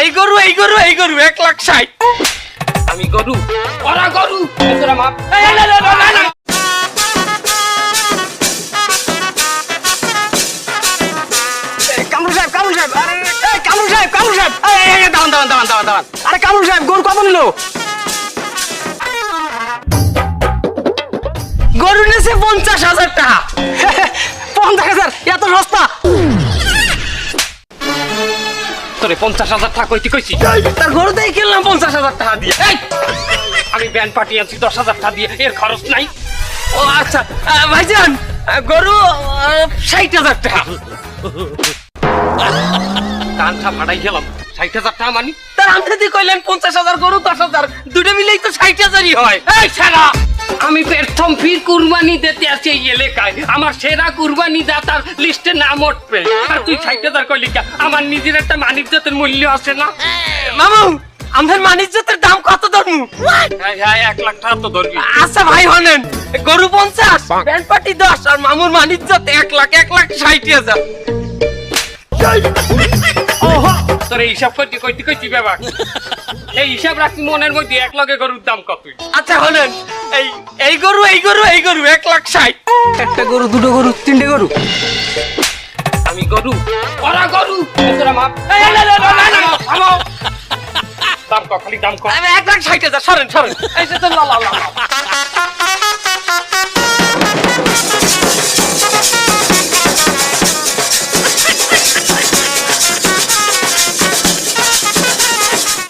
এই গরু এই গরু এই গরু এক লাখ ষাট। আমি গরু। ওরা গরু। তোরা মাপ। না, না, না, না, আরে কামরুল সাহেব গরু কত নিল? গরু নেছে পঞ্চাশ হাজার টাকা। পঞ্চাশ হাজার এত সস্তা? তোরে পঞ্চাশ হাজার টাকা কইতে কইছি। তার ঘর গরুতেই কিনলাম পঞ্চাশ হাজার টাকা দিয়ে। এই, আমি ব্যান পাঠিয়ে আনছি দশ হাজার টাকা দিয়ে। এর খরচ নাই। ও আচ্ছা ভাইজান গরু ষাট হাজার টাকা। কানটা ফাটাই গেলাম। ষাট হাজার টাকা মানি? তার আনতে দিয়ে কইলেন পঞ্চাশ হাজার গরু দশ হাজার দুটো মিলেই তো ষাট হাজারই হয়। এই সারা আমি প্রথম ফির কুরবানি দিতে আছি এই এলাকায়। আমার সেরা কুরবানি দাতার লিস্টে নাম উঠবে। আর তুই ষাট হাজার কইলি কা? আমার নিজের একটা মানিজ্যতের মূল্য আছে না? মামু আমাদের মানিজ্যতের দাম কত ধরমু? হ্যাঁ হ্যাঁ এক লাখ টাকা তো ধরবি। আচ্ছা ভাই হনেন গরু পঞ্চাশ ব্যান্ড পার্টি দশ আর মামুর মানিজ্যত এক লাখ এক লাখ ষাট হাজার। তোর এই হিসাব করতে কইতে কইতে ব্যাপার। এই হিসাব রাখছি মনের মধ্যে এক লগে গরুর দাম কত? আচ্ছা হলেন। এই এই গরু এই গরু এই গরু এক লাখ ষাট। একটা গরু দুটো গরু তিনটে গরু। আমি গরু ওরা গরু। তোরা মাপ। দাম কম খালি দাম কম এক লাখ ষাট হাজার সরেন সরেন। এই যে তো লা, লা।